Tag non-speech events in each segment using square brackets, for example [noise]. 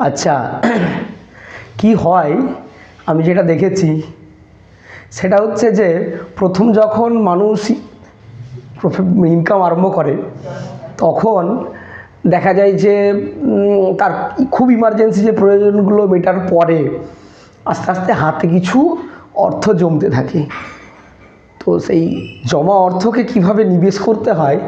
আচ্ছা কি হয়? আমি যেটা দেখেছি, সেটা হচ্ছে যে, প্রথম যখন মানুষ ইনকাম আরম্ভ করে, তখন দেখা যায় যে তার খুব ইমার্জেন্সি যে প্রয়োজনগুলো মেটার পরে আস্তে আস্তে হাতে কিছু অর্থ জমতে থাকে। তো সেই জমা অর্থকে কীভাবে নিবেশ করতে হয়,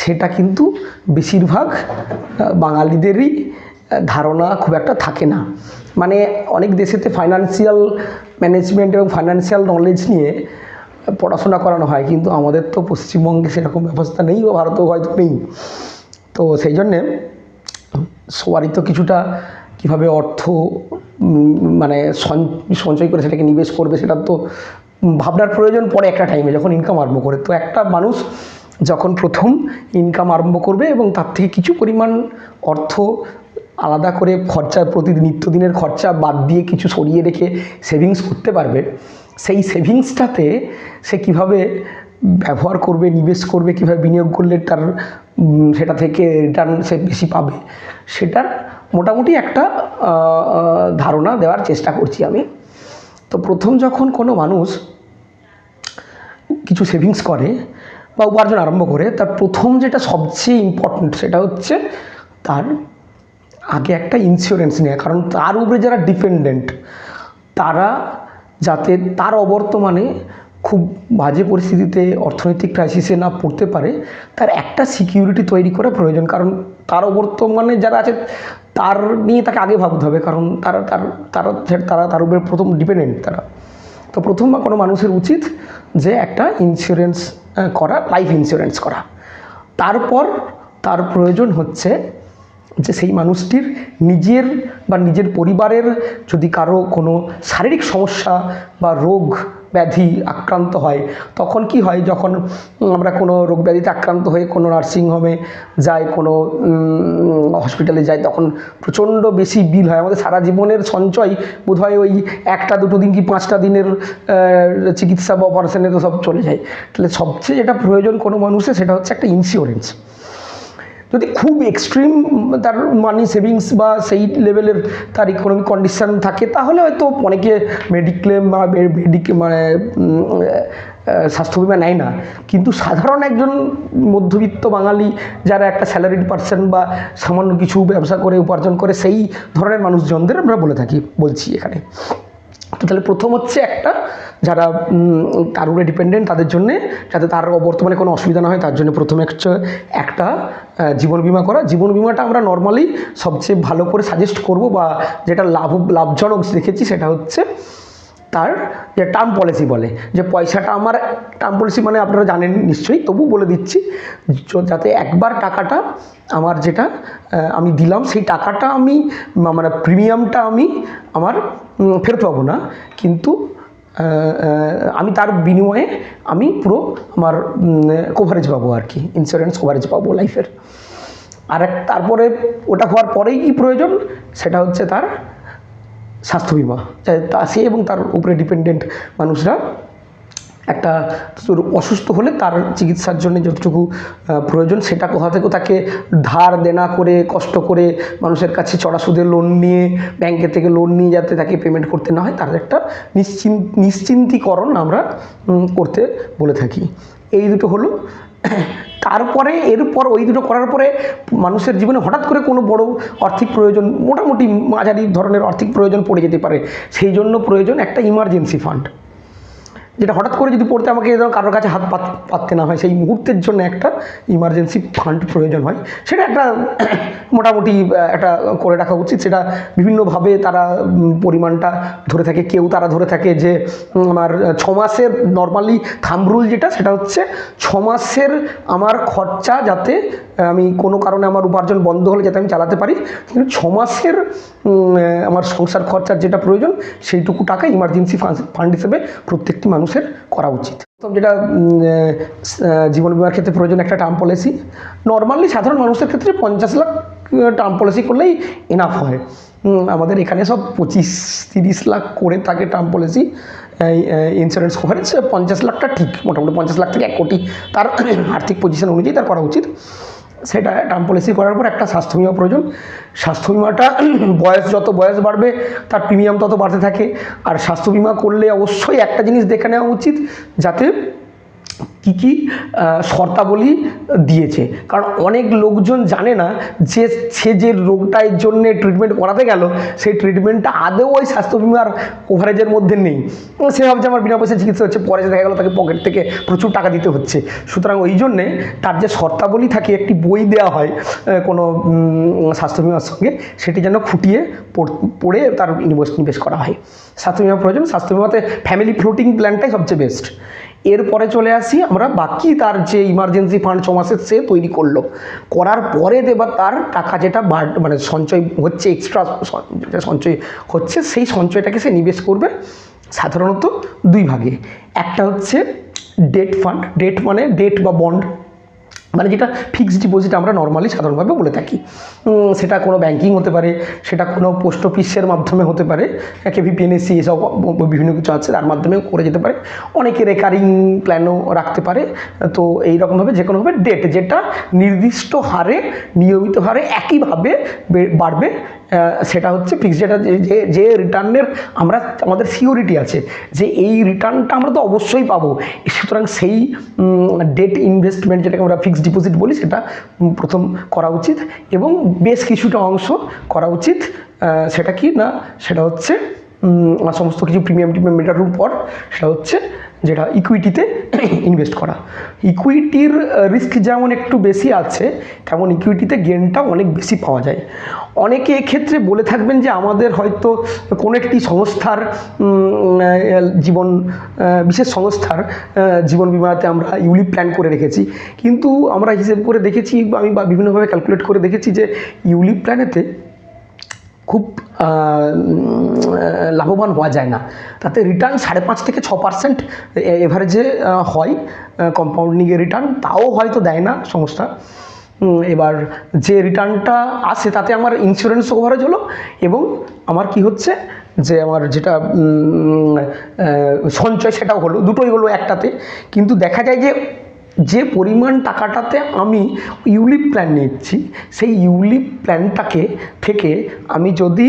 সেটা কিন্তু বেশিরভাগ বাঙালিদেরই ধারণা খুব একটা থাকে না। মানে অনেক দেশেতে ফাইন্যান্সিয়াল ম্যানেজমেন্ট এবং ফাইন্যান্সিয়াল নলেজ নিয়ে পড়াশোনা করানো হয়, কিন্তু আমাদের তো পশ্চিমবঙ্গে সেরকম ব্যবস্থা নেই বা ভারতেও হয়তো নেই। তো সেই জন্যে সবারই তো কিছুটা কীভাবে অর্থ মানে সঞ্চ- সঞ্চয় করে সেটাকে নিবেশ করবে সেটা তো ভাবনার প্রয়োজন পড়ে একটা টাইমে যখন ইনকাম আরম্ভ করে। তো একটা মানুষ যখন প্রথম ইনকাম আরম্ভ করবে এবং তার থেকে কিছু পরিমাণ অর্থ আলাদা করে খরচা প্রতি নিত্যদিনের খরচা বাদ দিয়ে কিছু সরিয়ে রেখে সেভিংস করতে পারবে। সেই সেভিংসটাতে সে কীভাবে ব্যবহার করবে, নিবেশ করবে, কীভাবে বিনিয়োগ করলে তার সেটা থেকে রিটার্ন সে বেশি পাবে, সেটার মোটামুটি একটা ধারণা দেওয়ার চেষ্টা করছি আমি। তো প্রথম যখন কোনো মানুষ কিছু সেভিংস করে বা উপার্জন আরম্ভ করে, তার প্রথম যেটা সবচেয়ে ইম্পর্ট্যান্ট সেটা হচ্ছে তার আগে একটা ইন্স্যুরেন্স নেওয়া কারণ তার উপরে যারা ডিপেন্ডেন্ট তারা যাতে তার অবর্তমানে খুব বাজে পরিস্থিতিতে অর্থনৈতিক ক্রাইসিসে না পড়তে পারে, তার একটা সিকিউরিটি তৈরি করা প্রয়োজন। কারণ তার অবর্তমানে যারা আছে, তার নিয়ে তাকে আগে ভাবতে হবে, কারণ তারা, তার, তারা তারা, তার উপরে প্রথম ডিপেন্ডেন্ট তারা। তো প্রথম বা কোনো মানুষের উচিত যে একটা ইন্স্যুরেন্স করা লাইফ ইন্স্যুরেন্স করা। তারপর তার প্রয়োজন হচ্ছে যে সেই মানুষটির নিজের বা নিজের পরিবারের যদি কারও কোনো শারীরিক সমস্যা বা রোগ ব্যাধি আক্রান্ত হয়, তখন কি হয় যখন আমরা কোনো রোগ ব্যাধিতে আক্রান্ত হয়ে কোনো নার্সিংহোমে যাই, কোনো হসপিটালে যাই, তখন প্রচণ্ড বেশি বিল হয়। আমাদের সারা জীবনের সঞ্চয় বোধহয় ওই একটা, দুটো দিন কি পাঁচটা দিনের চিকিৎসা বা অপারেশনে তো সব চলে যায়। তাহলে সবচেয়ে যেটা প্রয়োজন কোনো মানুষের, সেটা হচ্ছে একটা ইন্স্যুরেন্স যদি খুব এক্সট্রিম তার মানি সেভিংস বা সেই লেভেলের তার ইকোনমিক কন্ডিশন থাকে, তাহলে হয়তো অনেকে মেডিক্লেম বা মেডিক মানে স্বাস্থ্য বিমা নেয় না। কিন্তু সাধারণ একজন মধ্যবিত্ত বাঙালি যারা একটা স্যালারিড পার্সন বা সামান্য কিছু ব্যবসা করে, উপার্জন করে, সেই ধরনের মানুষজনদের আমরা বলে থাকি, বলছি এখানে। তো তাহলে প্রথম হচ্ছে একটা যারা তার উপরে ডিপেন্ডেন্ট তাদের জন্যে, যাতে তার বর্তমানে কোনো অসুবিধা না হয়, তার জন্য প্রথমে হচ্ছে একটা জীবন বিমা করা। জীবন বিমাটা আমরা নর্মালি সবচেয়ে ভালো করে সাজেস্ট করব বা যেটা লাভ, লাভজনক দেখেছি সেটা হচ্ছে তার যে টার্ম পলিসি বলে। যে পয়সাটা আমার টার্ম পলিসি মানে আপনারা জানেন নিশ্চয়ই তবু বলে দিচ্ছি যাতে একবার টাকাটা আমার যেটা আমি দিলাম, সেই টাকাটা আমি মানে প্রিমিয়ামটা আমি আমার ফেরত পাবো না। কিন্তু আমি তার বিনিময়ে আমি পুরো আমার কভারেজ পাবো আর কি ইন্স্যুরেন্স কভারেজ পাবো লাইফের আর এক, তারপরে ওটা হওয়ার পরেই কি প্রয়োজন? সেটা হচ্ছে তার স্বাস্থ্য বিমা। তা, সে এবং তার উপরে ডিপেন্ডেন্ট মানুষরা একটা অসুস্থ হলে তার চিকিৎসার জন্য যতটুকু প্রয়োজন সেটা কোথা থেকে তাকে ধার দেনা করে, কষ্ট করে মানুষের কাছে চড়া সুদের লোন নিয়ে ব্যাংকের থেকে লোন নিয়ে যাতে তাকে পেমেন্ট করতে না হয়, তার একটা নিশ্চিন, নিশ্চিন্তিকরণ আমরা করতে বলে থাকি। এই দুটো হলো। তারপরে, এরপর, ওই দুটো করার পরে মানুষের জীবনে হঠাৎ করে কোনো বড় আর্থিক প্রয়োজন, মোটামুটি মাঝারি ধরনের আর্থিক প্রয়োজন পড়ে যেতে পারে। সেই জন্য প্রয়োজন একটা ইমার্জেন্সি ফান্ড যেটা হঠাৎ করে যদি পড়তে আমাকে যেন কারোর কাছে হাত পাত পাততে না হয়, সেই মুহূর্তের জন্য একটা ইমার্জেন্সি ফান্ড প্রয়োজন হয়। সেটা একটা [coughs] মোটামুটি একটা করে রাখা উচিত। সেটা বিভিন্নভাবে তারা পরিমাণটা ধরে থাকে। কেউ তারা ধরে থাকে যে আমার ছ মাসের নর্মালি থাম্ব রুল যেটা, সেটা হচ্ছে ছ মাসের আমার খরচা যাতে আমি কোনো কারণে আমার উপার্জন বন্ধ হলে যাতে আমি চালাতে পারি, কিন্তু ছ মাসের আমার সংসার খরচার যেটা প্রয়োজন, সেইটুকু টাকা ইমার্জেন্সি ফান্ড হিসেবে প্রত্যেকটি মানুষের করা উচিত। প্রথম যেটা জীবন বিমার ক্ষেত্রে প্রয়োজন একটা টার্ম পলিসি নর্মালি সাধারণ মানুষের ক্ষেত্রে পঞ্চাশ লাখ টার্ম পলিসি করলেই এনাফ হয়। আমাদের এখানে সব পঁচিশ, তিরিশ লাখ করে থাকে টার্ম পলিসি ইন্স্যুরেন্স কভারেজ পঞ্চাশ লাখটা ঠিক, মোটামুটি পঞ্চাশ লাখ থেকে এক কোটি। তার আর্থিক পজিশন অনুযায়ী তার করা উচিত। সেটা টার্ম পলিসি করার পর একটা স্বাস্থ্য বিমা প্রয়োজন। স্বাস্থ্য বিমাটা [clears throat] বয়স যত বয়স বাড়বে, তার প্রিমিয়াম তত বাড়তে থাকে। আর স্বাস্থ্য বিমা করলে অবশ্যই একটা জিনিস দেখে নেওয়া উচিত, যাতে কী কী শর্তাবলী দিয়েছে। কারণ অনেক লোকজন জানে না যে সে যে রোগটার জন্য ট্রিটমেন্ট করাতে গেল, সেই ট্রিটমেন্টটা আদৌ ওই স্বাস্থ্য বিমার কভারেজের মধ্যে নেই। সে ভাবছে আমার বিনা পয়সা চিকিৎসা হচ্ছে, পরে দেখা গেলো তাকে পকেট থেকে প্রচুর টাকা দিতে হচ্ছে। সুতরাং ওই জন্যে তার যে শর্তাবলী থাকে, একটি বই দেওয়া হয় কোনো স্বাস্থ্য বিমার সঙ্গে, সেটি যেন খুঁটিয়ে পড়ে তার নিবেশ নিবেশ করা হয়। স্বাস্থ্য বিমা প্রয়োজন স্বাস্থ্য বিমাতে ফ্যামিলি ফ্লোটিং প্ল্যানটাই সবচেয়ে বেস্ট এরপরে চলে আসি আমরা বাকি তার যে ইমার্জেন্সি ফান্ড ছ মাসের সে তৈরি করল। করার পরে এবার তার টাকা যেটা মানে সঞ্চয় হচ্ছে এক্সট্রা যেটা সঞ্চয় হচ্ছে, সেই সঞ্চয়টাকে সে নিবেশ করবে সাধারণত দুই ভাগে। একটা হচ্ছে ডেট ফান্ড ডেট মানে ডেট বা বন্ড মানে যেটা ফিক্সড ডিপোজিট আমরা নর্মালি সাধারণভাবে বলে থাকি। সেটা কোনো ব্যাঙ্কিং হতে পারে, সেটা কোনো পোস্ট অফিসের মাধ্যমে হতে পারে কেভিপিএনএসি এসব বিভিন্ন কিছু আছে, তার মাধ্যমেও করে যেতে পারে। অনেকে রেকারিং প্ল্যানও রাখতে পারে। তো এই রকমভাবে যে কোনোভাবে ডেট যেটা নির্দিষ্ট হারে, নিয়মিত হারে একইভাবে বাড়বে সেটা হচ্ছে ফিক্সড যেটা যে- যে রিটার্নের আমরা, আমাদের সিওরিটি আছে, যে এই রিটার্নটা আমরা তো অবশ্যই পাবো। সুতরাং সেই ডেট ইনভেস্টমেন্ট যেটাকে আমরা ফিক্সড ডিপোজিট বলি, সেটা প্রথম করা উচিত এবং বেশ কিছুটা অংশ করা উচিত। সেটা কি না? সেটা হচ্ছে সমস্ত কিছু প্রিমিয়াম টিমিয়াম মেটানোর পর, সেটা হচ্ছে যেটা ইকুইটিতে ইনভেস্ট করা। ইকুইটির রিস্ক যেমন একটু বেশি আছে, তেমন ইকুইটিতে গেনটা অনেক বেশি পাওয়া যায়। অনেকে এক্ষেত্রে বলে থাকবেন যে আমাদের হয়তো কোনো একটি সংস্থার জীবন বিশেষ সংস্থার জীবন বিমাতে আমরা ইউলিপ প্ল্যান করে রেখেছি। কিন্তু আমরা হিসেব করে দেখেছি আমি বা বিভিন্নভাবে ক্যালকুলেট করে দেখেছি যে ইউলিপ প্ল্যানেতে খুব লাভবান হওয়া যায় না। তাতে রিটার্ন সাড়ে পাঁচ থেকে ছ পার্সেন্ট এভারেজে হয় কম্পাউন্ডিংয়ের রিটার্ন তাও হয়তো দেয় না সংস্থা। এবার যে রিটার্নটা আসে, তাতে আমার ইন্স্যুরেন্স কভারেজ হলো এবং আমার কি হচ্ছে যে আমার যেটা সঞ্চয় সেটাও হলো, দুটোই হলো একটাতে। কিন্তু দেখা যায় যে যে পরিমাণ টাকাটাতে আমি ইউলিপ প্ল্যান নিচ্ছি সেই ইউলিপ প্ল্যানটাকে থেকে আমি যদি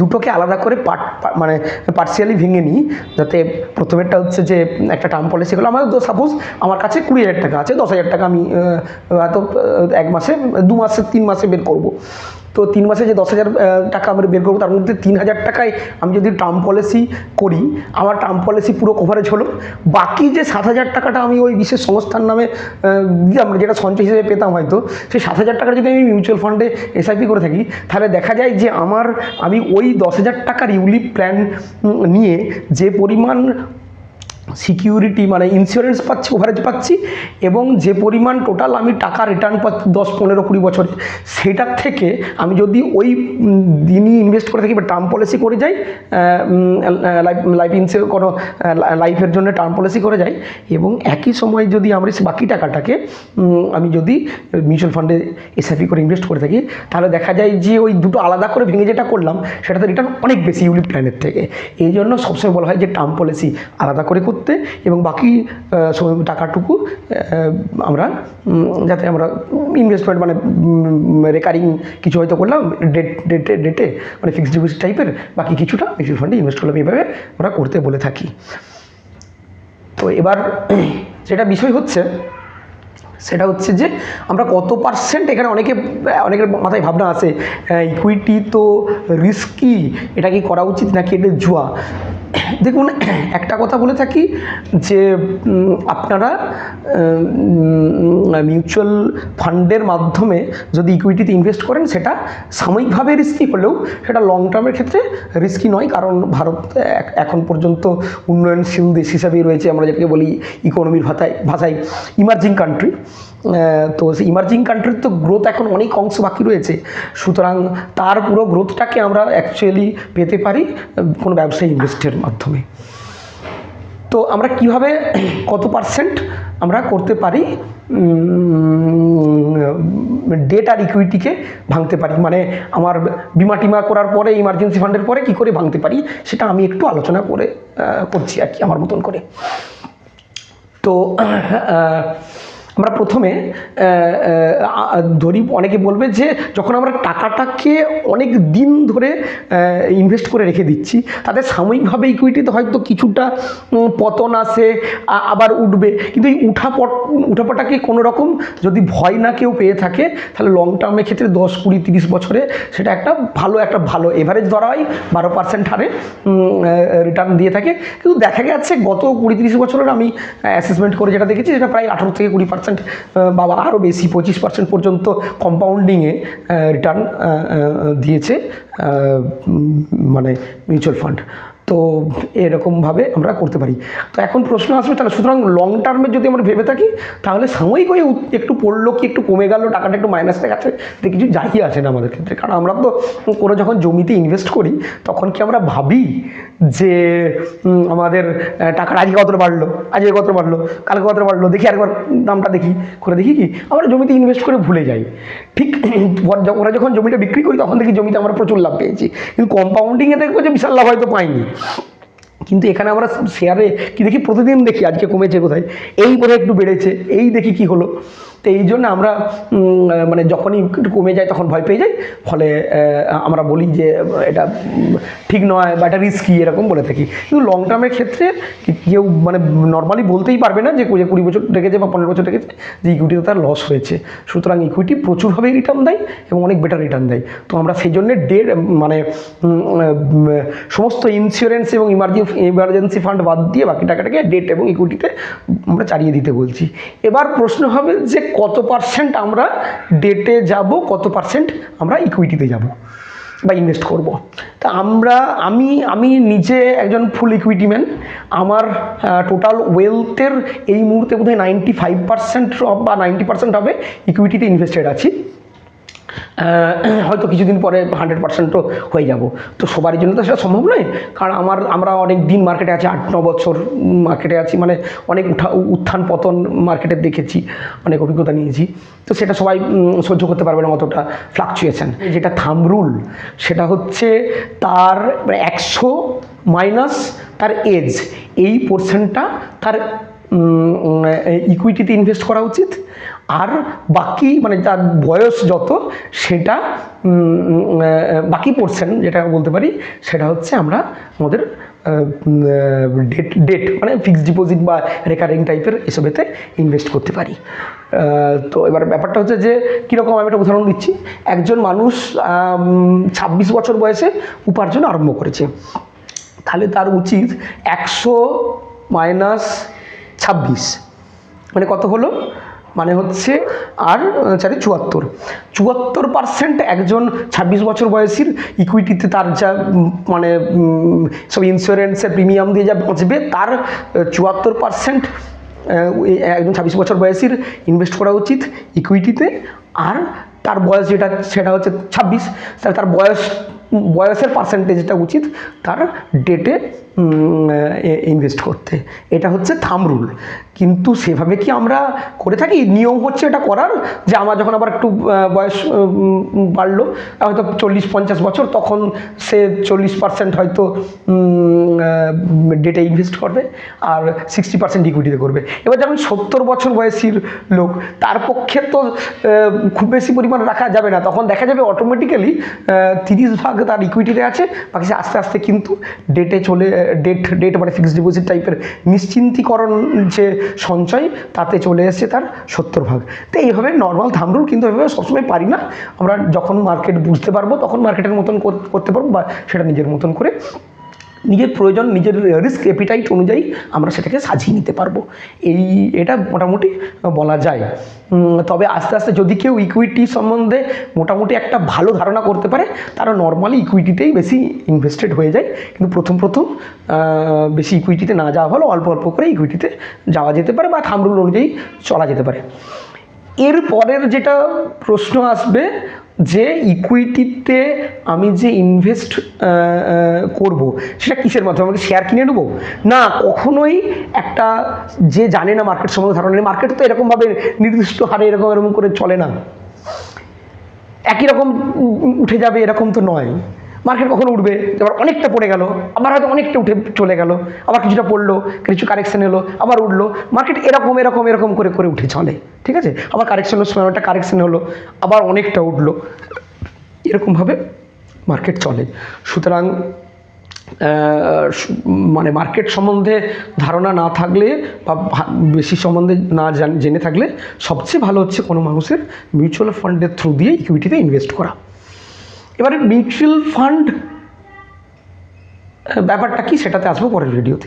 দুটোকে আলাদা করে পার্ট মানে পার্সিয়ালি ভেঙে নিই, যাতে প্রথমেরটা হচ্ছে যে একটা টার্ম পলিসি হলো আমার সাপোজ আমার কাছে কুড়ি হাজার টাকা আছে, দশ হাজার টাকা আমি হয়তো এক মাসে, দু মাসে, তিন মাসে বের করব। তো তিন মাসে যে দশ হাজার টাকা আমরা বের করব, তার মধ্যে তিন হাজার টাকায় আমি যদি টার্ম পলিসি করি, আমার টার্ম পলিসি পুরো কভারেজ হলো। বাকি যে সাত হাজার টাকাটা আমি ওই বিশেষ সংস্থার নামে দিলাম, যেটা সঞ্চয় হিসেবে পেতাম হয়তো, সেই সাত হাজার টাকা যদি আমি মিউচুয়াল ফান্ডে এসআইপি করে থাকি, তাহলে দেখা যায় যে আমার, আমি ওই দশ হাজার টাকার ইউলিপ প্ল্যান নিয়ে যে পরিমাণ সিকিউরিটি মানে ইন্স্যুরেন্স পাচ্ছি ওভারেজ পাচ্ছি এবং যে পরিমাণ টোটাল আমি টাকা রিটার্ন পাচ্ছি দশ, পনেরো, কুড়ি বছরে, সেটার থেকে আমি যদি ওই দিনই ইনভেস্ট করে থাকি বা টার্ম পলিসি করে যাই লাইফ লাইফ ইন্স্যুর কোনো লাইফের জন্য টার্ম পলিসি করে যাই এবং একই সময় যদি আমরা বাকি টাকাটাকে আমি যদি মিউচুয়াল ফান্ডে এসআইপি করে ইনভেস্ট করে থাকি, তাহলে দেখা যায় যে ওই দুটো আলাদা করে ভেঙে যেটা করলাম, সেটাতে রিটার্ন অনেক বেশি ইউলিপ প্ল্যানের থেকে। এই জন্য সবসময় বলা হয় যে টার্ম পলিসি আলাদা করে করতে এবং বাকি টাকাটুকু আমরা যাতে আমরা ইনভেস্টমেন্ট মানে রেকারিং কিছু হয়তো করলাম ডেট ডেটে ডেটে মানে ফিক্সড ডিপোজিট টাইপের বাকি কিছুটা মিউচুয়াল ফান্ডে ইনভেস্ট করলাম এইভাবে আমরা করতে বলে থাকি। তো এবার যেটা বিষয় হচ্ছে সেটা হচ্ছে যে আমরা কত পার্সেন্ট এখানে অনেকে, অনেকের মাথায় ভাবনা আছে ইকুইটি তো রিস্কি এটা কি করা উচিত নাকি এটা জুয়া? দেখুন, একটা কথা বলে থাকি যে আপনারা মিউচুয়াল ফান্ডের মাধ্যমে যদি ইকুইটিতে ইনভেস্ট করেন, সেটা সাময়িকভাবে রিস্কি হলেও সেটা লং টার্মের ক্ষেত্রে রিস্কি নয়, কারণ ভারত এখন পর্যন্ত উন্নয়নশীল দেশ হিসাবেই রয়েছে, আমরা যেটাকে বলি ইকোনমির ভাষায় ভাষায় ইমার্জিং কান্ট্রি তো ইমার্জিং কান্ট্রির তো গ্রোথ এখন অনেক অংশ বাকি রয়েছে। সুতরাং তার পুরো গ্রোথটাকে আমরা অ্যাকচুয়ালি পেতে পারি, কোনো ব্যবসায়ী ইনভেস্টের মাধ্যমে। তো আমরা কীভাবে কত পার্সেন্ট আমরা করতে পারি ডেট আর ইকুইটিকে ভাঙতে পারি? মানে আমার বিমা টিমা করার পরে ইমার্জেন্সি ফান্ডের পরে কি করে ভাঙতে পারি? সেটা আমি একটু আলোচনা করে করছি আর কি, আমার মতন করে। তো আমরা প্রথমে ধরি অনেকে বলবে যে যখন আমরা টাকাটাকে অনেক দিন ধরে ইনভেস্ট করে রেখে দিচ্ছি, তাদের সাময়িকভাবে ইকুইটিতে হয়তো কিছুটা পতন আসে আবার উঠবে। কিন্তু এই উঠাপট উঠাপটাকে কোনো রকম যদি ভয় না কেউ পেয়ে থাকে, তাহলে লং টার্মের ক্ষেত্রে দশ, কুড়ি, তিরিশ বছরে সেটা একটা ভালো একটা ভালো এভারেজ ধরা হয়, বারো পার্সেন্ট হারে রিটার্ন দিয়ে থাকে। কিন্তু দেখা গেছে গত কুড়ি, তিরিশ বছরের আমি অ্যাসেসমেন্ট করে যেটা দেখেছি, সেটা প্রায় আঠারো থেকে কুড়ি পার্সেন্ট বা আরও বেশি পঁচিশ পার্সেন্ট পর্যন্ত কম্পাউন্ডিংয়ে রিটার্ন দিয়েছে মানে মিউচুয়াল ফান্ড তো এরকমভাবে আমরা করতে পারি। তো এখন প্রশ্ন আসবে, তাহলে সুতরাং লং টার্মে যদি আমরা ভেবে থাকি, তাহলে সাময়িক হয়ে একটু পড়ল কি, একটু কমে গেল, টাকাটা একটু মাইনাস দেখাচ্ছে এতে কিছু যাই আসে না আমাদের ক্ষেত্রে। কারণ আমরা তো কোনো যখন জমিতে ইনভেস্ট করি, তখন কি আমরা ভাবি যে আমাদের টাকাটা আজকে কতটা বাড়লো, আজকে কত বাড়লো, কালকে কতটা বাড়লো, দেখি একবার দামটা দেখি, করে দেখি কি, আমরা জমিতে ইনভেস্ট করে ভুলে যাই। ঠিক ওরা যখন জমিটা বিক্রি করি, তখন দেখি জমিতে আমরা প্রচুর লাভ পেয়েছি। কিন্তু কম্পাউন্ডিংয়ে দেখব যে বিশাল লাভ হয়তো পাইনি। কিন্তু এখানে আমরা শেয়ারে কি দেখি? প্রতিদিন দেখি আজকে কমেছে কোথায়? এই বোধহয় একটু বেড়েছে। এই দেখি কি হলো। তো এই জন্য আমরা মানে যখনই একটু কমে যায় তখন ভয় পেয়ে যাই। ফলে আমরা বলি যে, এটা ঠিক নয় বা এটা রিস্কি এরকম বলে থাকি। কিন্তু লং টার্মের ক্ষেত্রে কেউ মানে নর্মালি বলতেই পারবে না যে কুড়ি বছর রেখেছে বা পনেরো বছর রেখেছে যে ইকুইটিতে তার লস হয়েছে। সুতরাং ইকুইটি প্রচুরভাবে রিটার্ন দেয় এবং অনেক বেটার রিটার্ন দেয়। তো আমরা সেই জন্যে ডেট মানে সমস্ত ইন্স্যুরেন্স এবং ইমার্জেন্সি ইমার্জেন্সি ফান্ড বাদ দিয়ে বাকি টাকাটাকে ডেট এবং ইকুইটিতে আমরা চালিয়ে দিতে বলছি। এবার প্রশ্ন হবে যে কত পার্সেন্ট আমরা ডেটে যাব, কত পার্সেন্ট আমরা ইকুইটিতে যাব বা ইনভেস্ট করব। তা আমরা, আমি আমি নিজে একজন ফুল ইকুইটি ম্যান আমার টোটাল ওয়েলথের এই মুহূর্তে বোধহয় নাইনটি ফাইভ পার্সেন্ট বা নাইনটি পার্সেন্ট হবে ইকুইটিতে ইনভেস্টেড আছি। [clears throat] হয়তো কিছুদিন পরে হান্ড্রেড পার্সেন্টও হয়ে যাব। তো সবারই জন্য তো সেটা সম্ভব নয়। কারণ আমার, আমরা অনেক দিন মার্কেটে আছি, আট, ন বছর মার্কেটে আছি মানে অনেক উঠা উত্থান পতন মার্কেটে দেখেছি, অনেক অভিজ্ঞতা নিয়েছি। তো সেটা সবাই সহ্য করতে পারবে না অতটা ফ্লাকচুয়েশন যেটা থামরুল সেটা হচ্ছে তার একশো মাইনাস তার এজ এই পোর্শনটা তার ইকুইটিতে ইনভেস্ট করা উচিত। আর বাকি মানে যার বয়স যত, সেটা বাকি পোর্শন যেটা বলতে পারি, সেটা হচ্ছে আমরা আমাদের ডেট ডেট মানে ফিক্সড ডিপোজিট বা রেকারিং টাইপের এসবেতে ইনভেস্ট করতে পারি। তো এবার ব্যাপারটা হচ্ছে যে, কীরকম আমি একটা উদাহরণ দিচ্ছি। একজন মানুষ ছাব্বিশ বছর বয়সে উপার্জন আরম্ভ করেছে। তাহলে তার উচিত একশো মাইনাস ছাব্বিশ। মানে কত হলো? মানে হচ্ছে আর চারে চুয়াত্তর। চুয়াত্তর পার্সেন্ট একজন ছাব্বিশ বছর বয়সীর ইকুইটিতে তার যা মানে সব ইন্স্যুরেন্সের প্রিমিয়াম দিয়ে যা বাঁচবে, তার চুয়াত্তর পার্সেন্ট একজন ছাব্বিশ বছর বয়সীর ইনভেস্ট করা উচিত ইকুইটিতে আর তার বয়স যেটা, সেটা হচ্ছে ছাব্বিশ। তার বয়স বয়সের পার্সেন্টেজটা উচিত তার ডেটে ইনভেস্ট করতে। এটা হচ্ছে থাম রুল কিন্তু সেভাবে কি আমরা করে থাকি? নিয়ম হচ্ছে এটা করার যে আমার যখন আবার একটু বয়স বাড়লো, হয়তো চল্লিশ পঞ্চাশ বছর, তখন সে চল্লিশ পার্সেন্ট হয়তো ডেটে ইনভেস্ট করবে আর সিক্সটি পার্সেন্ট ইকুইটিতে করবে। এবার যখন সত্তর বছর বয়সীর লোক, তার পক্ষে তো খুব বেশি পরিমাণ রাখা যাবে না। তখন দেখা যাবে অটোমেটিক্যালি তিরিশ ভাগ তার ইকুইটিতে আছে, বাকি সে আস্তে আস্তে কিন্তু ডেটে চলে ডেট ডেট মানে ফিক্সড ডিপোজিট টাইপের নিশ্চিন্তিকরণ যে সঞ্চয়, তাতে চলে এসছে তার সত্তর ভাগ। তো এইভাবে নর্মাল ধামরুল কিন্তু এভাবে সবসময় পারি না। আমরা যখন মার্কেট বুঝতে পারব, তখন মার্কেটের মতন করতে পারব বা সেটা নিজের মতন করে নিজের প্রয়োজন, নিজের রিস্ক এপিটাইট অনুযায়ী আমরা সেটাকে সাজিয়ে নিতে পারব। এই, এটা মোটামুটি বলা যায়। তবে আস্তে আস্তে যদি কেউ ইকুইটি সম্বন্ধে মোটামুটি একটা ভালো ধারণা করতে পারে, তারা নর্মালি ইকুইটিতেই বেশি ইনভেস্টেড হয়ে যায়। কিন্তু প্রথম প্রথম বেশি ইকুইটিতে না যাওয়া ভালো অল্প অল্প করে ইকুইটিতে যাওয়া যেতে পারে বা থামরুল অনুযায়ী চলা যেতে পারে। এর পরের যেটা প্রশ্ন আসবে যে ইকুইটিতে আমি যে ইনভেস্ট করব, সেটা কিসের মাধ্যমে? আমাকে শেয়ার কিনে নেব? না, কখনোই একটা যে জানে না মার্কেট সম্বন্ধে ধারণা নেই। মার্কেট তো এরকমভাবে নির্দিষ্ট হারে এরকম এরকম করে চলে না। একই রকম উঠে যাবে এরকম তো নয়। মার্কেট কখন উঠবে? এবার অনেকটা পড়ে গেল, আবার হয়তো অনেকটা উঠে চলে গেল, আবার কিছুটা পড়ল, কিছু কারেকশন এলো, আবার উঠল। মার্কেট এরকম এরকম এরকম করে করে উঠে চলে, ঠিক আছে? আবার কারেকশনের সময় একটা কারেকশন হলো, আবার অনেকটা উঠল। এরকমভাবে মার্কেট চলে। সুতরাং মানে মার্কেট সম্বন্ধে ধারণা না থাকলে বা বেশি সম্বন্ধে না জেনে থাকলে সবচেয়ে ভালো হচ্ছে কোনো মানুষের মিউচুয়াল ফান্ডের থ্রু দিয়ে ইকুইটিতে ইনভেস্ট করা। এবারে মিউচুয়াল ফান্ড ব্যাপারটা কি সেটাতে আসব পরের ভিডিওতে